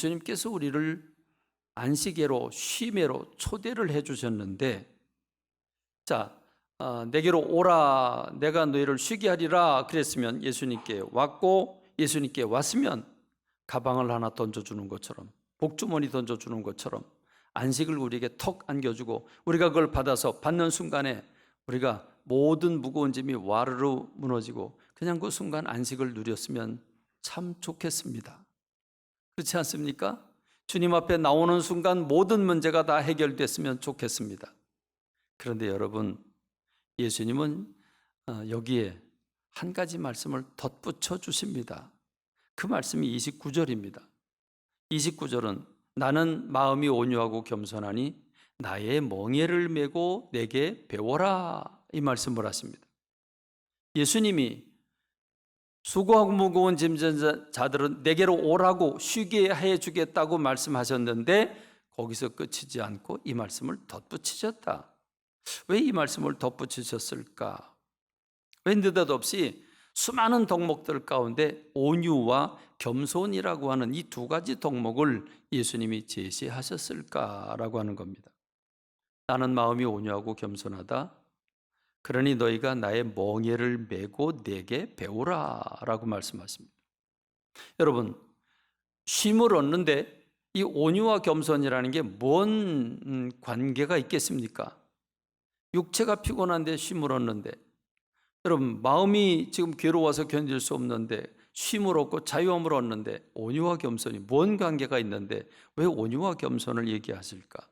예수님께서 우리를 안식예로 쉼예로 초대를 해 주셨는데 자 어, 내게로 오라 내가 너희를 쉬게 하리라 그랬으면 예수님께 왔고 예수님께 왔으면 가방을 하나 던져주는 것처럼 복주머니 던져주는 것처럼 안식을 우리에게 턱 안겨주고 우리가 그걸 받아서 받는 순간에 우리가 모든 무거운 짐이 와르르 무너지고 그냥 그 순간 안식을 누렸으면 참 좋겠습니다. 그렇지 않습니까? 주님 앞에 나오는 순간 모든 문제가 다 해결됐으면 좋겠습니다. 그런데 여러분, 예수님은 어, 여기에 한 가지 말씀을 덧붙여 주십니다. 그 말씀이 29절입니다. 29절은 나는 마음이 온유하고 겸손하니 나의 멍에를 메고 내게 배워라 이 말씀을 하십니다. 예수님이 수고하고 무거운 짐진 자들은 내게로 오라고 쉬게 해 주겠다고 말씀하셨는데 거기서 끝이지 않고 이 말씀을 덧붙이셨다. 왜 이 말씀을 덧붙이셨을까? 왜 느닷없이 수많은 덕목들 가운데 온유와 겸손이라고 하는 이 두 가지 덕목을 예수님이 제시하셨을까라고 하는 겁니다. 나는 마음이 온유하고 겸손하다. 그러니 너희가 나의 멍에를 메고 내게 배우라 라고 말씀하십니다. 여러분, 쉼을 얻는데 이 온유와 겸손이라는 게 뭔 관계가 있겠습니까? 육체가 피곤한데 쉼을 얻는데 여러분 마음이 지금 괴로워서 견딜 수 없는데 쉼을 얻고 자유함을 얻는데 온유와 겸손이 뭔 관계가 있는데 왜 온유와 겸손을 얘기하실까?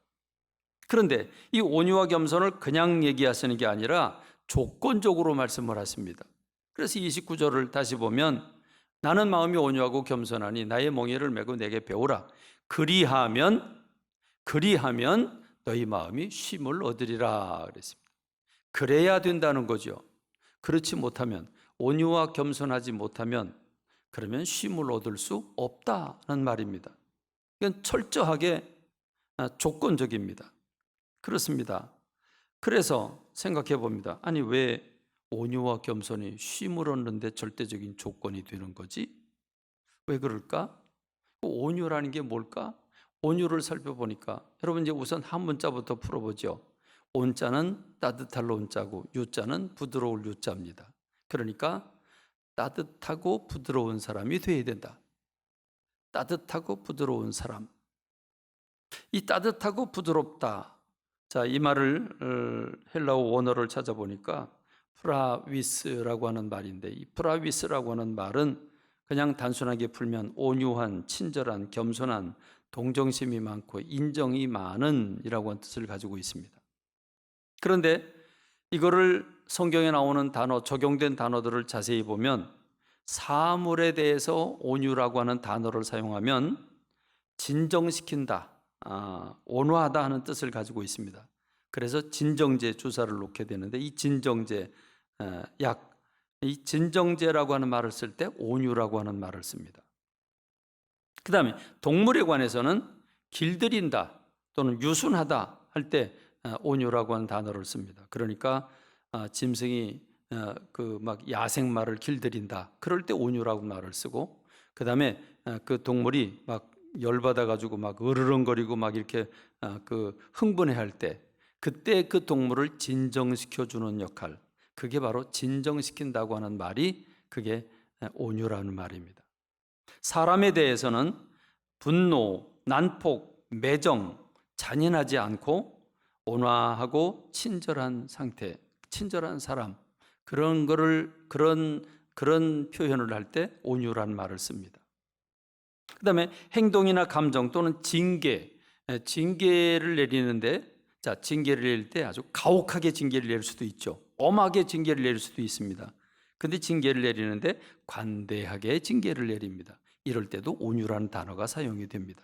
그런데 이 온유와 겸손을 그냥 얘기하시는 게 아니라 조건적으로 말씀을 하십니다. 그래서 29절을 다시 보면 나는 마음이 온유하고 겸손하니 나의 멍에를 메고 내게 배우라. 그리하면 그리하면 너희 마음이 쉼을 얻으리라 그랬습니다. 그래야 된다는 거죠. 그렇지 못하면 온유와 겸손하지 못하면 그러면 쉼을 얻을 수 없다는 말입니다. 이건 철저하게 아, 조건적입니다. 그렇습니다. 그래서 생각해 봅니다. 아니 왜 온유와 겸손이 쉼을 얻는데 절대적인 조건이 되는 거지? 왜 그럴까? 그 온유라는 게 뭘까? 온유를 살펴보니까 여러분 이제 우선 한 문자부터 풀어보죠. 온자는 따뜻할 온자고 유자는 부드러울 유자입니다. 그러니까 따뜻하고 부드러운 사람이 되어야 된다. 따뜻하고 부드러운 사람. 이 따뜻하고 부드럽다. 자, 이 말을 어, 헬라어 원어를 찾아보니까 프라위스라고 하는 말인데 이 프라위스라고 하는 말은 그냥 단순하게 풀면 온유한, 친절한, 겸손한, 동정심이 많고 인정이 많은이라고 하는 뜻을 가지고 있습니다. 그런데 이거를 성경에 나오는 단어, 적용된 단어들을 자세히 보면 사물에 대해서 온유라고 하는 단어를 사용하면 진정시킨다, 아, 온화하다 하는 뜻을 가지고 있습니다. 그래서 진정제 주사를 놓게 되는데 이 진정제 어, 약, 이 진정제라고 하는 말을 쓸 때 온유라고 하는 말을 씁니다. 그 다음에 동물에 관해서는 길들인다 또는 유순하다 할때 어, 온유라고 하는 단어를 씁니다. 그러니까 어, 짐승이 그 막 야생마를 길들인다 그럴 때 온유라고 말을 쓰고 그 다음에 그 동물이 막 열받아 가지고 막 으르렁거리고 막 이렇게 그 흥분해 할 때 그때 그 동물을 진정시켜 주는 역할 그게 바로 진정시킨다고 하는 말이 그게 온유라는 말입니다. 사람에 대해서는 분노, 난폭, 매정, 잔인하지 않고 온화하고 친절한 상태, 친절한 사람 그런 거를 그런 그런 표현을 할 때 온유란 말을 씁니다. 그 다음에 행동이나 감정 또는 징계, 징계를 내리는데 자 징계를 내릴 때 아주 가혹하게 징계를 내릴 수도 있죠. 엄하게 징계를 내릴 수도 있습니다. 근데 징계를 내리는데 관대하게 징계를 내립니다. 이럴 때도 온유라는 단어가 사용이 됩니다.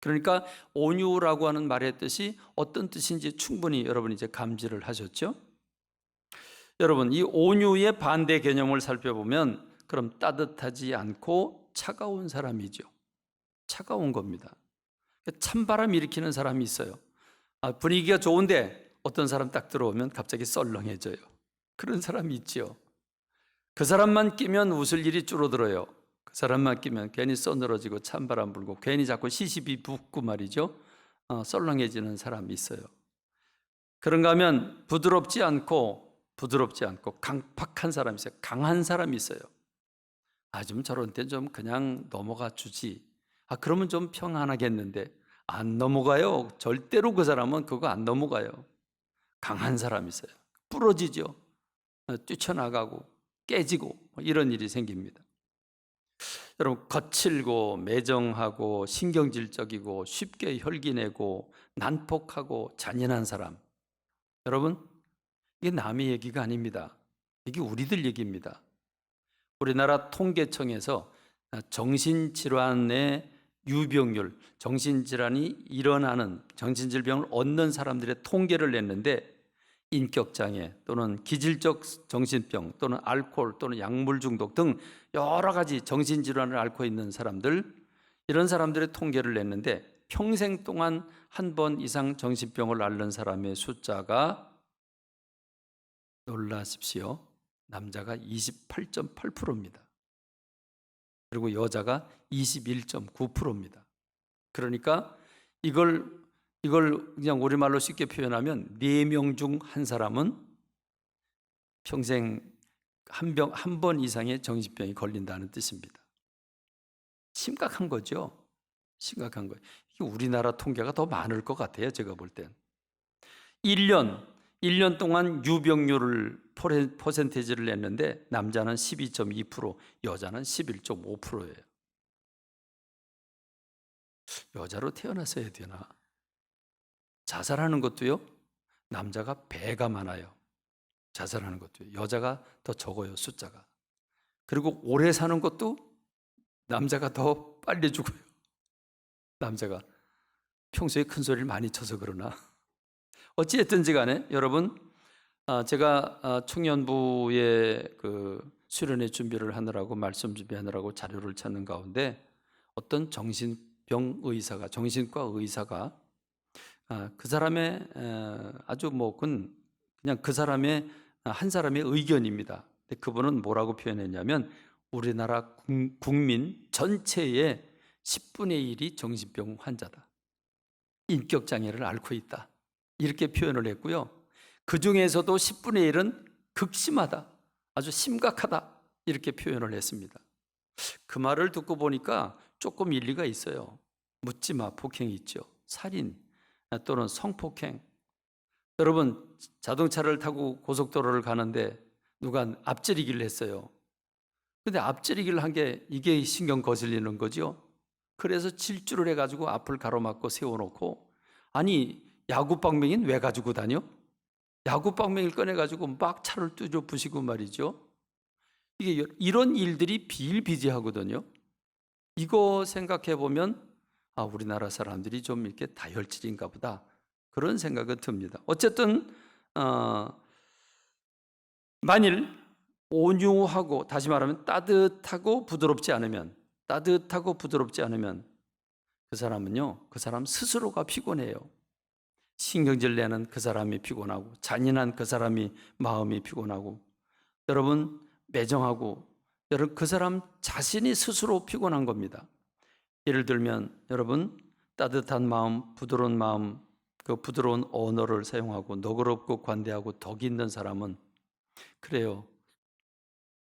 그러니까 온유라고 하는 말의 뜻이 어떤 뜻인지 충분히 여러분 이제 감지를 하셨죠? 여러분 이 온유의 반대 개념을 살펴보면 그럼 따뜻하지 않고 차가운 사람이죠. 차가운 겁니다. 찬바람 일으키는 사람이 있어요. 아, 분위기가 좋은데 어떤 사람 딱 들어오면 갑자기 썰렁해져요. 그런 사람이 있지요. 그 사람만 끼면 웃을 일이 줄어들어요. 그 사람 맡기면 괜히 써늘어지고 찬바람 불고 괜히 자꾸 시시비 붓고 말이죠. 어, 썰렁해지는 사람이 있어요. 그런가 하면 부드럽지 않고 부드럽지 않고 강팍한 사람이 있어요. 강한 사람이 있어요. 아, 좀 저런 때좀 그냥 넘어가 주지. 아, 그러면 좀 평안하겠는데 안 넘어가요. 절대로 그 사람은 그거 안 넘어가요. 강한 사람이 있어요. 부러지죠. 어, 뛰쳐나가고 깨지고 뭐 이런 일이 생깁니다. 여러분 거칠고 매정하고 신경질적이고 쉽게 혈기내고 난폭하고 잔인한 사람. 여러분 이게 남의 얘기가 아닙니다. 이게 우리들 얘기입니다. 우리나라 통계청에서 정신질환의 유병률, 정신질환이 일어나는 정신질병을 얻는 사람들의 통계를 냈는데 인격장애 또는 기질적 정신병 또는 알코올 또는 약물 중독 등 여러 가지 정신질환을 앓고 있는 사람들 이런 사람들의 통계를 냈는데 평생 동안 한 번 이상 정신병을 앓는 사람의 숫자가 놀라십시오. 남자가 28.8%입니다. 그리고 여자가 21.9%입니다. 그러니까 이걸 이걸 그냥 우리말로 쉽게 표현하면 네 명 중 한 사람은 평생 한병한 번 이상의 정신병이 걸린다는 뜻입니다. 심각한 거죠. 심각한 거예요. 우리나라 통계가 더 많을 것 같아요. 제가 볼 땐. 1년 1년 동안 유병률을 퍼센테이지를 냈는데 남자는 12.2%, 여자는 11.5%예요. 여자로 태어났어야 되나? 자살하는 것도요. 남자가 배가 많아요. 자살하는 것도요. 여자가 더 적어요, 숫자가. 그리고 오래 사는 것도 남자가 더 빨리 죽어요. 남자가 평소에 큰 소리를 많이 쳐서 그러나 어찌됐든지 간에 여러분 아, 제가 아, 청년부의 그 수련회 준비를 하느라고 말씀 준비하느라고 자료를 찾는 가운데 어떤 정신병 의사가 정신과 의사가 아, 그 사람의 에, 아주 뭐 그건 그냥 그 사람의 아, 한 사람의 의견입니다. 근데 그분은 뭐라고 표현했냐면 우리나라 국- 국민 전체의 10분의 1이 정신병 환자다. 인격 장애를 앓고 있다. 이렇게 표현을 했고요. 그 중에서도 10분의 1은 극심하다. 아주 심각하다. 이렇게 표현을 했습니다. 그 말을 듣고 보니까 조금 일리가 있어요. 묻지마 폭행이 있죠. 살인 또는 성폭행. 여러분 자동차를 타고 고속도로를 가는데 누가 앞지르기를 했어요. 근데 앞지르기를 한 게 이게 신경 거슬리는 거죠. 그래서 질주를 해가지고 앞을 가로막고 세워놓고 아니 야구 방맹이는 왜 가지고 다녀? 야구방맹이를 꺼내가지고 막 차를 뚜져 부시고 말이죠. 이게 여- 이런 일들이 비일비재하거든요. 이거 생각해 보면 아 우리나라 사람들이 좀 이렇게 다혈질인가 보다 그런 생각은 듭니다. 어쨌든 어, 만일 온유하고 다시 말하면 따뜻하고 부드럽지 않으면 따뜻하고 부드럽지 않으면 그 사람은요 그 사람 스스로가 피곤해요. 신경질 내는 그 사람이 피곤하고 잔인한 그 사람이 마음이 피곤하고 여러분 매정하고 여러분 그 사람 자신이 스스로 피곤한 겁니다. 예를 들면 여러분 따뜻한 마음, 부드러운 마음, 그 부드러운 언어를 사용하고 너그럽고 관대하고 덕 있는 사람은 그래요.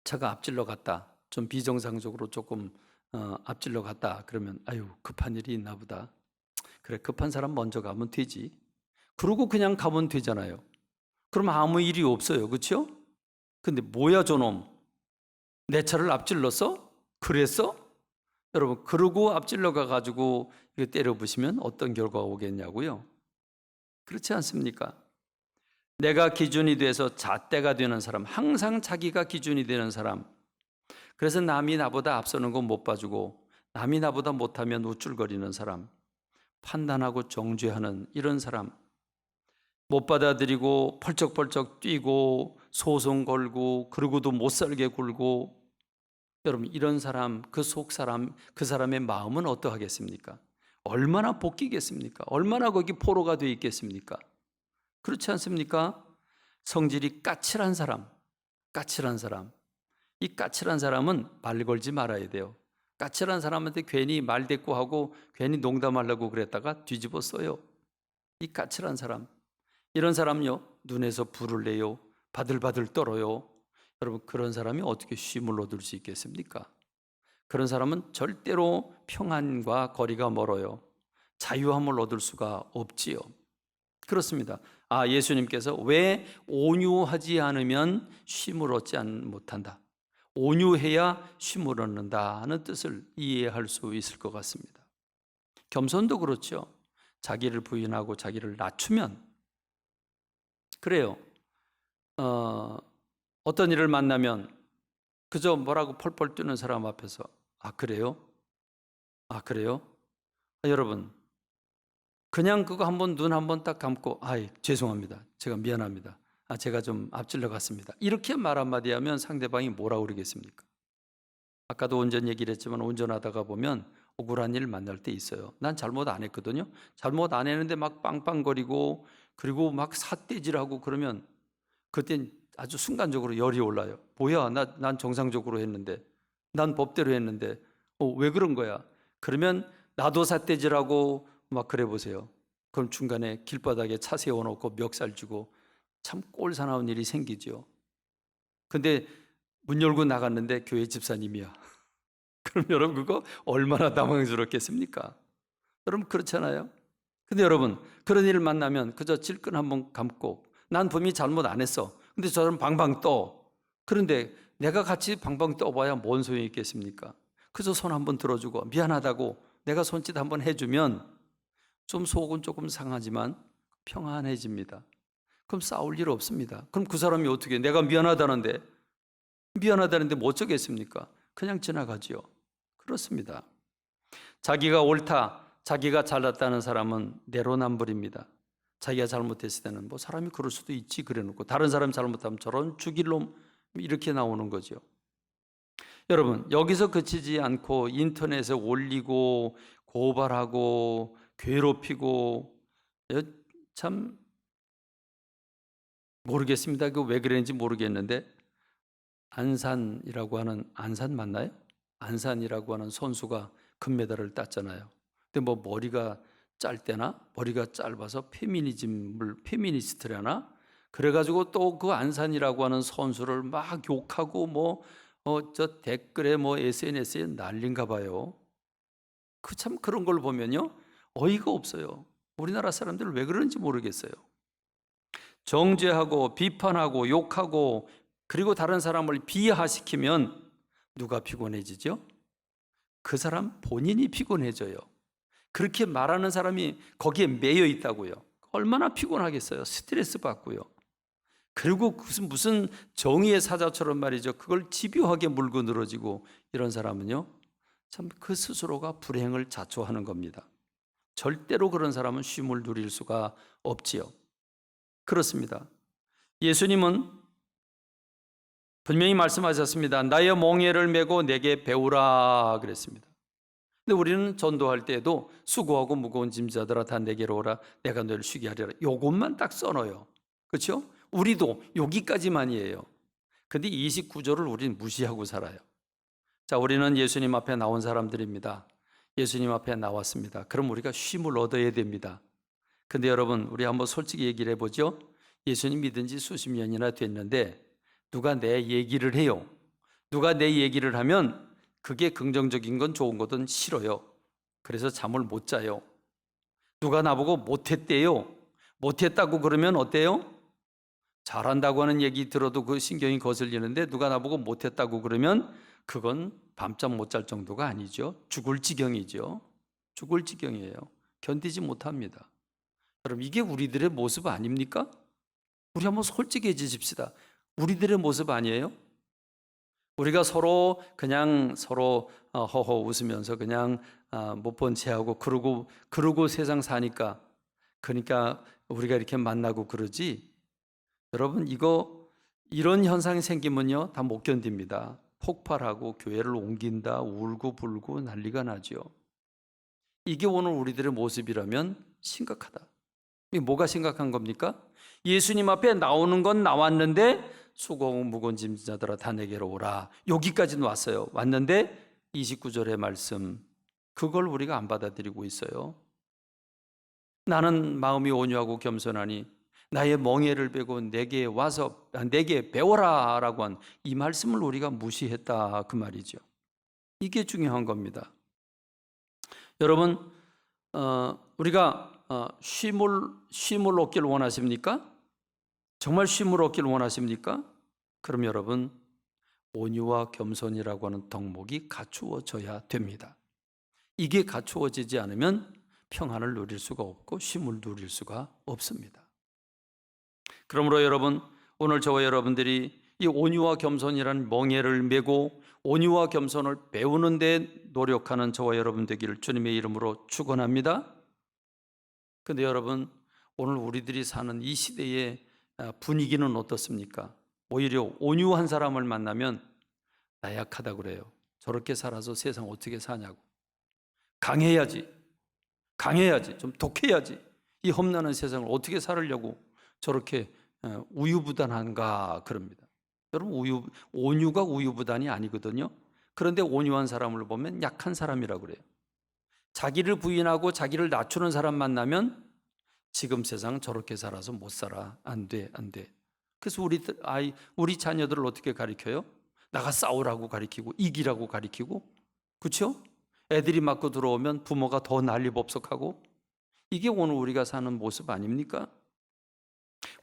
차가 앞질러 갔다. 좀 비정상적으로 조금 어, 앞질러 갔다. 그러면 아유 급한 일이 있나 보다. 그래 급한 사람 먼저 가면 되지. 그러고 그냥 가면 되잖아요. 그럼 아무 일이 없어요. 그렇죠? 근데 뭐야 저놈? 내 차를 앞질렀어? 그랬어? 여러분 그러고 앞질러 가 가지고 이거 때려 부시면 어떤 결과가 오겠냐고요? 그렇지 않습니까? 내가 기준이 돼서 잣대가 되는 사람, 항상 자기가 기준이 되는 사람. 그래서 남이 나보다 앞서는 거못 봐주고 남이 나보다 못하면 우쭐거리는 사람, 판단하고 정죄하는 이런 사람, 못 받아들이고 펄쩍펄쩍 뛰고 소송 걸고 그러고도 못 살게 굴고 여러분 이런 사람 그 속 사람 그 사람의 마음은 어떠하겠습니까? 얼마나 복기겠습니까? 얼마나 거기 포로가 돼 있겠습니까? 그렇지 않습니까? 성질이 까칠한 사람, 까칠한 사람. 이 까칠한 사람은 말 걸지 말아야 돼요. 까칠한 사람한테 괜히 말 대꾸하고 괜히 농담하려고 그랬다가 뒤집어 써요. 이 까칠한 사람. 이런 사람요. 눈에서 불을 내요. 바들바들 떨어요. 여러분 그런 사람이 어떻게 쉼을 얻을 수 있겠습니까? 그런 사람은 절대로 평안과 거리가 멀어요. 자유함을 얻을 수가 없지요. 그렇습니다. 아, 예수님께서 왜 온유하지 않으면 쉼을 얻지 않- 못한다. 온유해야 쉼을 얻는다 하는 뜻을 이해할 수 있을 것 같습니다. 겸손도 그렇죠. 자기를 부인하고 자기를 낮추면 그래요. 어, 어떤 일을 만나면 그저 뭐라고 펄펄 뛰는 사람 앞에서 아 그래요? 아 그래요? 아, 여러분 그냥 그거 한번 눈 한번 딱 감고 아이 죄송합니다. 제가 미안합니다. 아 제가 좀 앞질러 갔습니다. 이렇게 말 한마디 하면 상대방이 뭐라 그러겠습니까? 아까도 운전 얘기를 했지만 운전하다가 보면 억울한 일 만날 때 있어요. 난 잘못 안 했거든요. 잘못 안 했는데 막 빵빵거리고 그리고 막 삿대질하고 그러면 그땐 아주 순간적으로 열이 올라요. 뭐야, 나, 난 정상적으로 했는데, 난 법대로 했는데, 어, 왜 그런 거야? 그러면 나도 삿대질하고 막 그래 보세요. 그럼 중간에 길바닥에 차 세워놓고 멱살 주고 참 꼴사나운 일이 생기죠. 근데 문 열고 나갔는데 교회 집사님이야. 그럼 여러분 그거 얼마나 당황스럽겠습니까? 여러분 그렇잖아요. 근데 여러분 그런 일을 만나면 그저 질끈 한번 감고 난 분명히 잘못 안 했어. 근데 저 사람 방방 떠. 그런데 내가 같이 방방 떠봐야 뭔 소용이 있겠습니까? 그저 손 한번 들어주고 미안하다고 내가 손짓 한번 해주면 좀 속은 조금 상하지만 평안해집니다. 그럼 싸울 일 없습니다. 그럼 그 사람이 어떻게 내가 미안하다는데 미안하다는데 뭐 어쩌겠습니까? 그냥 지나가지요. 그렇습니다. 자기가 옳다, 자기가 잘났다는 사람은 내로남불입니다. 자기가 잘못했을 때는 뭐 사람이 그럴 수도 있지 그래놓고 다른 사람 잘못하면 저런 죽일 놈 이렇게 나오는 거죠. 여러분 여기서 그치지 않고 인터넷에 올리고 고발하고 괴롭히고 여- 참 모르겠습니다. 그 왜 그랬는지 모르겠는데 안산이라고 하는 안산 맞나요? 안산이라고 하는 선수가 금메달을 땄잖아요. 근데 뭐 머리가 짧대나 머리가 짧아서 페미니즘을 페미니스트라나 그래가지고 또 그 안산이라고 하는 선수를 막 욕하고 뭐 어 저 댓글에 뭐 SNS에 난린가 봐요. 그 참 그런 걸 보면요 어이가 없어요. 우리나라 사람들 왜 그런지 모르겠어요. 정죄하고 비판하고 욕하고 그리고 다른 사람을 비하시키면 누가 피곤해지죠? 그 사람 본인이 피곤해져요. 그렇게 말하는 사람이 거기에 매여 있다고요. 얼마나 피곤하겠어요. 스트레스 받고요. 그리고 무슨 무슨 정의의 사자처럼 말이죠. 그걸 집요하게 물고 늘어지고 이런 사람은요. 참 그 스스로가 불행을 자초하는 겁니다. 절대로 그런 사람은 쉼을 누릴 수가 없지요. 그렇습니다. 예수님은 분명히 말씀하셨습니다. 나의 몽해를 메고 내게 배우라 그랬습니다. 근데 우리는 전도할 때에도 수고하고 무거운 짐자들아 다 내게로 오라 내가 너를 쉬게 하리라. 요것만 딱 써놓아요. 그렇죠? 우리도 여기까지만이에요. 근데 29절을 우리는 무시하고 살아요. 자, 우리는 예수님 앞에 나온 사람들입니다. 예수님 앞에 나왔습니다. 그럼 우리가 쉼을 얻어야 됩니다. 근데 여러분, 우리 한번 솔직히 얘기를 해보죠. 예수님 믿은 지 수십 년이나 됐는데 누가 내 얘기를 해요. 누가 내 얘기를 하면 그게 긍정적인 건 좋은 거든 싫어요. 그래서 잠을 못 자요. 누가 나보고 못했대요. 못했다고 그러면 어때요? 잘한다고 하는 얘기 들어도 그 신경이 거슬리는데 누가 나보고 못했다고 그러면 그건 밤잠 못 잘 정도가 아니죠. 죽을 지경이죠. 죽을 지경이에요. 견디지 못합니다. 여러분 이게 우리들의 모습 아닙니까? 우리 한번 솔직해지십시다. 우리들의 모습 아니에요? 우리가 서로 그냥 서로 어, 허허 웃으면서 그냥 아, 못본 체하고 그러고 그러고 세상 사니까 그러니까 우리가 이렇게 만나고 그러지. 여러분 이거 이런 현상이 생기면요 다 못 견딥니다. 폭발하고 교회를 옮긴다, 울고 불고 난리가 나죠. 이게 오늘 우리들의 모습이라면 심각하다. 뭐가 심각한 겁니까? 예수님 앞에 나오는 건 나왔는데 수고하고 무거운 짐자들아 다 내게로 오라. 여기까지는 왔어요. 왔는데 29절의 말씀 그걸 우리가 안 받아들이고 있어요. 나는 마음이 온유하고 겸손하니 나의 멍에를 베고 내게 와서 아, 내게 배워라라고 한 이 말씀을 우리가 무시했다 그 말이죠. 이게 중요한 겁니다. 여러분 어, 우리가 어, 쉼을 쉼을 얻기를 원하십니까? 정말 쉼을 얻기를 원하십니까? 그럼 여러분 온유와 겸손이라고 하는 덕목이 갖추어져야 됩니다. 이게 갖추어지지 않으면 평안을 누릴 수가 없고 쉼을 누릴 수가 없습니다. 그러므로 여러분 오늘 저와 여러분들이 이 온유와 겸손이라는 멍에를 메고 온유와 겸손을 배우는 데 노력하는 저와 여러분 되기를 주님의 이름으로 축원합니다. 근데 여러분 오늘 우리들이 사는 이 시대의 아, 분위기는 어떻습니까? 오히려 온유한 사람을 만나면 나약하다 그래요. 저렇게 살아서 세상 어떻게 사냐고. 강해야지. 강해야지. 좀 독해야지. 이 험난한 세상을 어떻게 살으려고 저렇게 어, 우유부단한가 그럽니다. 여러분 우유 온유가 우유부단이 아니거든요. 그런데 온유한 사람을 보면 약한 사람이라고 그래요. 자기를 부인하고 자기를 낮추는 사람 만나면 지금 세상 저렇게 살아서 못 살아. 안 돼. 안 돼. 그래서 우리 아이 우리 자녀들을 어떻게 가리켜요? 나가 싸우라고 가리키고 이기라고 가리키고 그렇죠? 애들이 맞고 들어오면 부모가 더 난리법석하고 이게 오늘 우리가 사는 모습 아닙니까?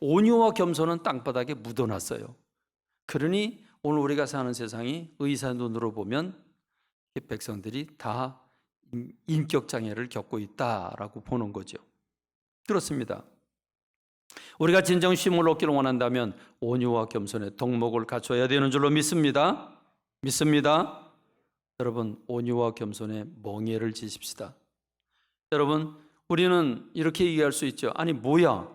온유와 겸손은 땅바닥에 묻어놨어요. 그러니 오늘 우리가 사는 세상이 의사 눈으로 보면 이 백성들이 다 인격 장애를 겪고 있다라고 보는 거죠. 그렇습니다. 우리가 진정 쉼을 얻기를 원한다면 온유와 겸손의 덕목을 갖춰야 되는 줄로 믿습니다. 믿습니다. 여러분 온유와 겸손의 멍에를 지십시다. 여러분 우리는 이렇게 얘기할 수 있죠. 아니 뭐야?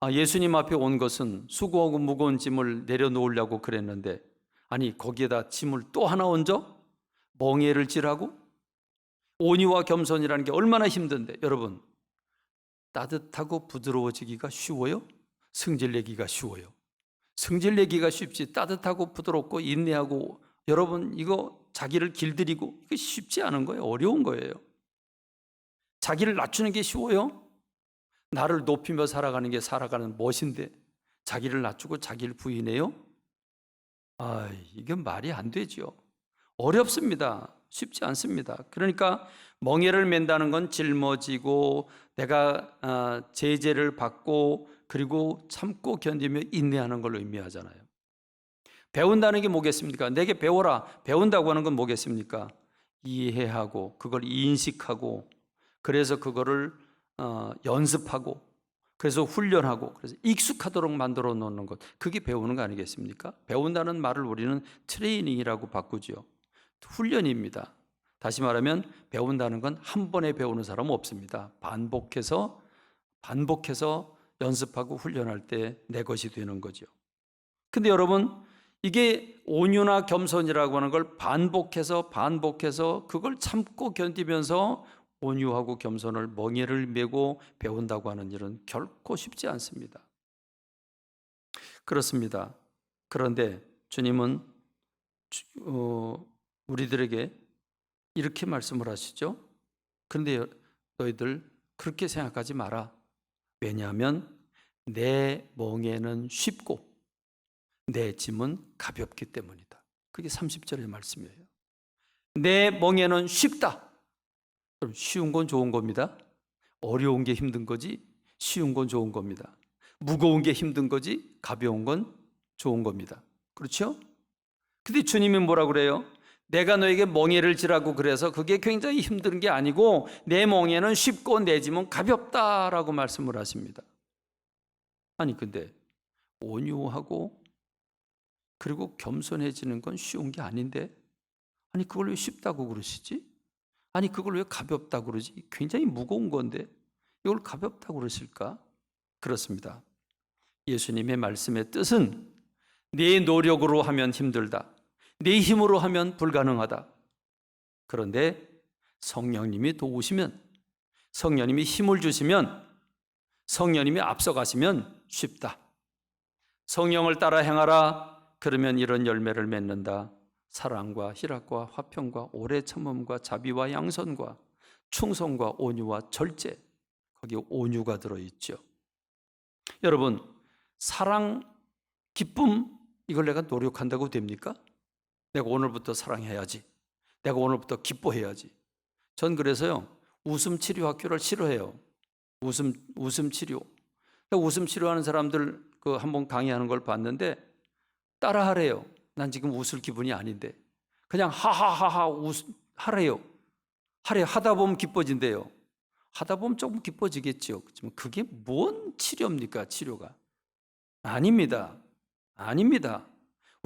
아, 예수님 앞에 온 것은 수고하고 무거운 짐을 내려놓으려고 그랬는데 아니 거기에다 짐을 또 하나 얹어 멍에를 지라고 온유와 겸손이라는 게 얼마나 힘든데 여러분 따뜻하고 부드러워지기가 쉬워요? 승질 내기가 쉬워요. 승질 내기가 쉽지 따뜻하고 부드럽고 인내하고 여러분 이거 자기를 길들이고 이게 쉽지 않은 거예요. 어려운 거예요. 자기를 낮추는 게 쉬워요? 나를 높이며 살아가는 게 살아가는 멋인데 자기를 낮추고 자기를 부인해요? 아, 이게 말이 안 되죠. 어렵습니다. 쉽지 않습니다. 그러니까 멍에를 맨다는 건 짊어지고 내가 아, 제재를 받고 그리고 참고 견디며 인내하는 걸 의미하잖아요. 배운다는 게 뭐겠습니까? 내게 배워라. 배운다고 하는 건 뭐겠습니까? 이해하고 그걸 인식하고 그래서 그거를 어, 연습하고 그래서 훈련하고 그래서 익숙하도록 만들어 놓는 것 그게 배우는 거 아니겠습니까? 배운다는 말을 우리는 트레이닝이라고 바꾸죠. 훈련입니다. 다시 말하면 배운다는 건 한 번에 배우는 사람은 없습니다. 반복해서 반복해서 연습하고 훈련할 때 내 것이 되는 거죠. 근데 여러분 이게 온유나 겸손이라고 하는 걸 반복해서 반복해서 그걸 참고 견디면서 온유하고 겸손을 멍에를 메고 배운다고 하는 일은 결코 쉽지 않습니다. 그렇습니다. 그런데 주님은 어, 우리들에게 이렇게 말씀을 하시죠. 그런데 너희들 그렇게 생각하지 마라. 왜냐하면 내 멍에는 쉽고 내 짐은 가볍기 때문이다. 그게 30절의 말씀이에요. 내 멍에는 쉽다. 그럼 쉬운 건 좋은 겁니다. 어려운 게 힘든 거지 쉬운 건 좋은 겁니다. 무거운 게 힘든 거지 가벼운 건 좋은 겁니다. 그렇죠? 근데 주님이 뭐라 그래요? 내가 너에게 멍에를 지라고 그래서 그게 굉장히 힘든 게 아니고 내 멍에는 쉽고 내 짐은 가볍다라고 말씀을 하십니다. 아니 근데 온유하고 그리고 겸손해지는 건 쉬운 게 아닌데 아니 그걸 왜 쉽다고 그러시지? 아니 그걸 왜 가볍다고 그러지? 굉장히 무거운 건데 이걸 가볍다고 그러실까? 그렇습니다. 예수님의 말씀의 뜻은 내 노력으로 하면 힘들다. 내 힘으로 하면 불가능하다. 그런데 성령님이 도우시면 성령님이 힘을 주시면 성령님이 앞서가시면 쉽다. 성령을 따라 행하라. 그러면 이런 열매를 맺는다. 사랑과 희락과 화평과 오래 참음과 자비와 양선과 충성과 온유와 절제 거기 온유가 들어 있죠. 여러분 사랑 기쁨 이걸 내가 노력한다고 됩니까? 내가 오늘부터 사랑해야지. 내가 오늘부터 기뻐해야지. 전 그래서요. 웃음 치료 학교를 싫어해요. 웃음 웃음 치료. 웃음 치료하는 사람들 그 한번 강의하는 걸 봤는데 따라 하래요. 난 지금 웃을 기분이 아닌데 그냥 하하하하 웃 하래요. 하래 하다 보면 기뻐진대요. 하다 보면 조금 기뻐지겠죠. 그렇지만 그게 뭔 치료입니까? 치료가 아닙니다. 아닙니다.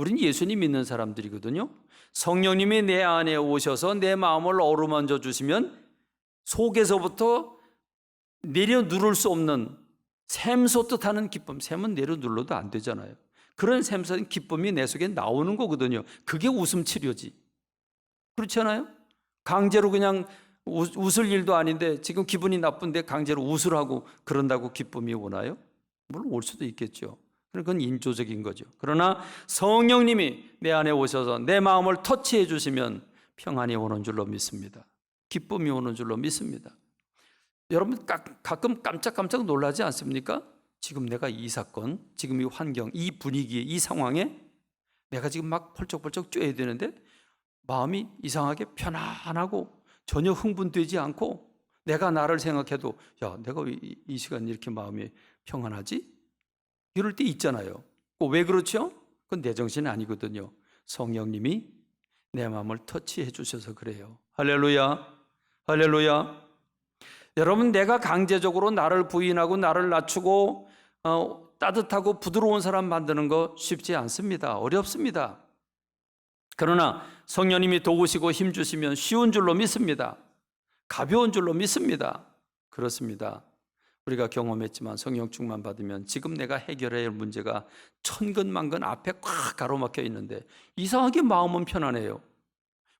우린 예수님 믿는 사람들이거든요. 성령님이 내 안에 오셔서 내 마음을 어루만져 주시면 속에서부터 내려 누를 수 없는 샘솟듯 하는 기쁨. 샘은 내려 눌러도 안 되잖아요. 그런 샘솟은 기쁨이 내 속에 나오는 거거든요. 그게 웃음 치료지. 그렇지 않아요? 강제로 그냥 웃, 웃을 일도 아닌데 지금 기분이 나쁜데 강제로 웃으라고 그런다고 기쁨이 오나요? 물론 올 수도 있겠죠. 그건 인조적인 거죠. 그러나 성령님이 내 안에 오셔서 내 마음을 터치해 주시면 평안이 오는 줄로 믿습니다. 기쁨이 오는 줄로 믿습니다. 여러분 가, 가끔 깜짝깜짝 놀라지 않습니까? 지금 내가 이 사건, 지금 이 환경, 이 분위기에, 이 상황에 내가 지금 막 펄쩍펄쩍 뛰어야 되는데 마음이 이상하게 편안하고 전혀 흥분되지 않고 내가 나를 생각해도 야, 내가 왜이 시간 이렇게 마음이 평안하지? 이럴 때 있잖아요. 어, 왜 그렇죠? 그건 내 정신이 아니거든요. 성령님이 내 마음을 터치해 주셔서 그래요. 할렐루야. 할렐루야. 여러분 내가 강제적으로 나를 부인하고 나를 낮추고 어, 따뜻하고 부드러운 사람 만드는 거 쉽지 않습니다. 어렵습니다. 그러나 성령님이 도우시고 힘 주시면 쉬운 줄로 믿습니다. 가벼운 줄로 믿습니다. 그렇습니다. 우리가 경험했지만 성령 충만 받으면 지금 내가 해결해야 할 문제가 천근만근 앞에 꽉 가로막혀 있는데 이상하게 마음은 편안해요.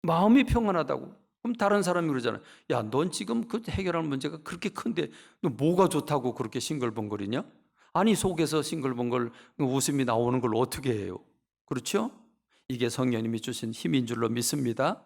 마음이 평안하다고. 그럼 다른 사람이 그러잖아요. 야, 넌 지금 그 해결할 문제가 그렇게 큰데 너 뭐가 좋다고 그렇게 싱글벙거리냐? 아니 속에서 싱글벙글 웃음이 나오는 걸 어떻게 해요? 그렇죠? 이게 성령님이 주신 힘인 줄로 믿습니다.